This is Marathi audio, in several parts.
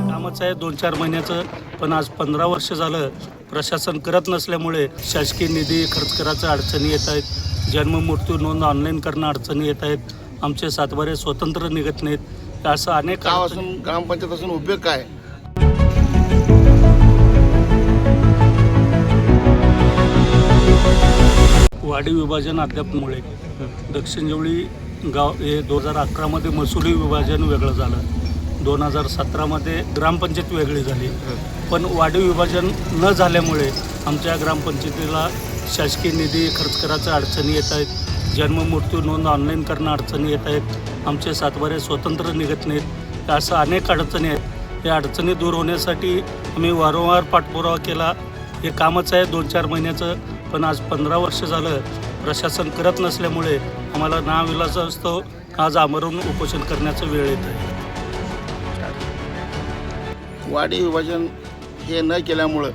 कामच आहे दोन चार महिन्याचं पण आज पंधरा वर्ष झालं प्रशासन करत नसल्यामुळे शासकीय निधी खर्च करायचं अडचणी येत आहेत. जन्म मृत्यू नोंद ऑनलाईन करणं अडचणी येत आहेत. आमचे सातबारे स्वतंत्र निघत नाहीत. असं अनेक ग्रामपंचायत असून उपयोग काय? वाडी विभाजन अद्यापमुळे. दक्षिण जेवळी गाव हे दोन हजार अकरामध्ये महसुली विभाजन वेगळं झालं. दोन हजार सतरामध्ये ग्रामपंचायत वेगळी झाली. पण वाडी विभाजन न झाल्यामुळे आमच्या ग्रामपंचायतीला शासकीय निधी खर्च करायचं अडचणी येत आहेत. जन्म मृत्यू नोंद ऑनलाईन करणं अडचणी येत आहेत. आमचे सातबारे स्वतंत्र निघत नाहीत. असं अनेक अडचणी आहेत. या अडचणी दूर होण्यासाठी आम्ही वारंवार पाठपुरावा केला. हे कामच आहे. दोन चार महिन्याचं पण आज पंधरा वर्ष झालं. प्रशासन करत नसल्यामुळे आम्हाला नाविलाज असतो. आज आमरून उपोषण करण्याचं वेळ येत आहे वाढी विभाजन हे न केल्यामुळं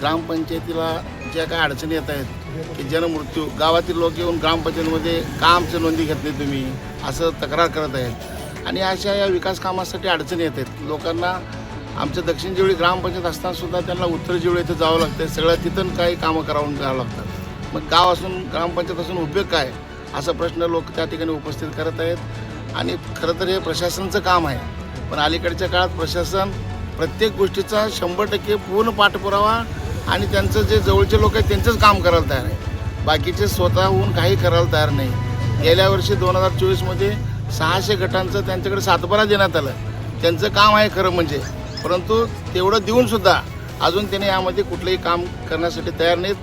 ग्रामपंचायतीला ज्या काय अडचणी येत आहेत की जनमृत्यू गावातील लोक येऊन ग्रामपंचायतीमध्ये का नोंदी घेतली तुम्ही असं तक्रार करत आहेत. आणि अशा या विकास कामासाठी अडचणी येत आहेत. लोकांना आमच्या दक्षिण जेवळी ग्रामपंचायत असताना सुद्धा त्यांना उत्तर जेवळी इथं जावं लागतं सगळं तिथं काही कामं करावून जावं लागतात मग गाव असून ग्रामपंचायत असून उपयोग काय? असा प्रश्न लोक त्या ठिकाणी उपस्थित करत आहेत. आणि खरं तर हे प्रशासनाचं काम आहे. पण अलीकडच्या काळात प्रशासन प्रत्येक गोष्टीचा शंभर टक्के पूर्ण पाठपुरावा आणि त्यांचं जे जवळचे लोक आहेत त्यांचंच काम करायला तयार आहे. बाकीचे स्वतःहून काही करायला तयार नाही. गेल्या वर्षी दोन हजार चोवीसमध्ये सहाशे गटांचं त्यांच्याकडे सातबारा देण्यात आलं. त्यांचं काम आहे खरं म्हणजे. परंतु तेवढं देऊनसुद्धा अजून त्याने यामध्ये कुठलंही काम करण्यासाठी तयार नाहीत.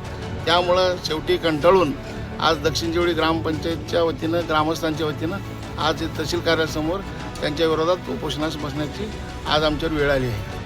त्यामुळं शेवटी कंटाळून आज दक्षिण जेवळी ग्रामपंचायतच्या वतीनं ग्रामस्थांच्या वतीनं आज तहसील कार्यालयासमोर त्यांच्या विरोधात उपोषणास बसण्याची आज आमच्यावर वेळ आली आहे.